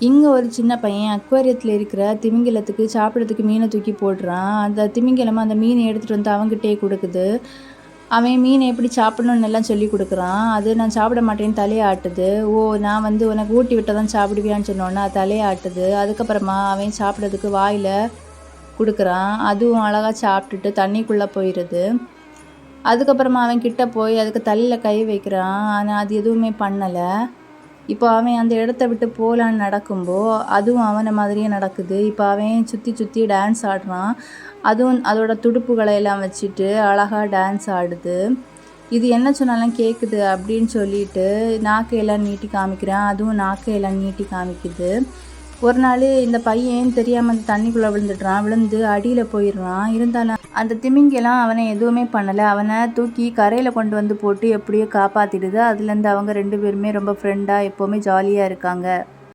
இங்கே ஒரு சின்ன பையன் அக்வாரியத்தில் இருக்கிற திமிங்கலத்துக்கு சாப்பிட்றதுக்கு மீனை தூக்கி போடுறான். அந்த திமிங்கலம் அந்த மீனை எடுத்துகிட்டு வந்து அவங்ககிட்டே கொடுக்குது. அவன் மீனை எப்படி சாப்பிடணும்னு எல்லாம் சொல்லி கொடுக்குறான். அது நான் சாப்பிட மாட்டேன்னு தலையாட்டுது. ஓ நான் வந்து உனக்கு ஊட்டி விட்டால் தான் சாப்பிடுவியான்னு சொன்னோன்னே தலையாட்டுது. அதுக்கப்புறமா அவன் சாப்பிட்றதுக்கு வாயில் கொடுக்குறான். அதுவும் அழகாக சாப்பிட்டுட்டு தண்ணிக்குள்ளே போயிடுது. அதுக்கப்புறமா அவன் கிட்ட போய் அதுக்கு தலையில் கை வைக்கிறான். ஆனால் அது எதுவுமே பண்ணலை. இப்போ அவன் அந்த இடத்த விட்டு போகலான்னு நடக்கும்போ அதுவும் அவனை மாதிரியே நடக்குது. இப்போ அவன் சுற்றி சுற்றி டான்ஸ் ஆடுறான். அதுவும் அதோட துடுப்புகளை எல்லாம் வச்சுட்டு அழகாக டான்ஸ் ஆடுது. இது என்ன சொன்னாலும் கேட்குது அப்படின்னு சொல்லிட்டு நாக்கையெல்லாம் நீட்டி காமிக்கிறான். அதுவும் நாக்கையெல்லாம் நீட்டி காமிக்குது. ஒரு நாள் இந்த பையன் தெரியாமல் அந்த தண்ணிக்குள்ளே விழுந்துடுறான். விழுந்து அடியில் போயிடுறான். இருந்தாலும் அந்த திமிங்கெல்லாம் அவனை எதுவுமே பண்ணலை. அவனை தூக்கி கரையில் கொண்டு வந்து போட்டு எப்படியோ காப்பாற்றிடுது அதுலேருந்து அவங்க ரெண்டு பேருமே ரொம்ப ஃப்ரெண்டாக எப்போவுமே ஜாலியாக இருக்காங்க.